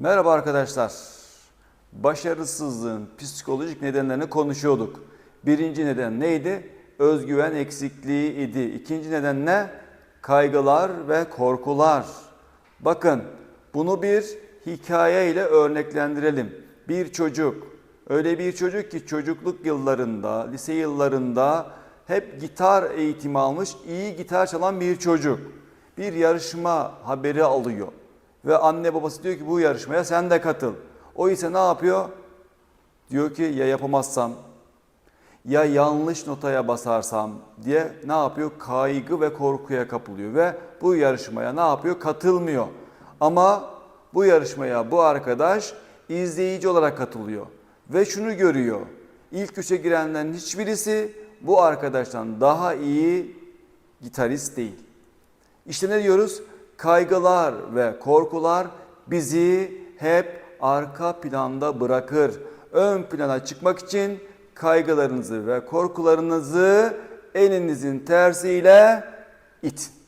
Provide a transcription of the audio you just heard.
Merhaba arkadaşlar. Başarısızlığın psikolojik nedenlerini konuşuyorduk. Birinci neden neydi? Özgüven eksikliği idi. İkinci neden ne? Kaygılar ve korkular. Bakın bunu bir hikaye ile örneklendirelim. Bir çocuk, öyle bir çocuk ki çocukluk yıllarında, lise yıllarında hep gitar eğitimi almış, iyi gitar çalan bir çocuk. Bir yarışma haberi alıyor. Ve anne babası diyor ki bu yarışmaya sen de katıl. O ise ne yapıyor? Diyor ki ya yapamazsam, ya yanlış notaya basarsam diye ne yapıyor? Kaygı ve korkuya kapılıyor ve bu yarışmaya ne yapıyor? Katılmıyor. Ama bu yarışmaya bu arkadaş izleyici olarak katılıyor ve şunu görüyor. İlk üçe girenlerin hiçbirisi bu arkadaştan daha iyi gitarist değil. İşte ne diyoruz? Kaygılar ve korkular bizi hep arka planda bırakır. Ön plana çıkmak için kaygılarınızı ve korkularınızı elinizin tersiyle itin.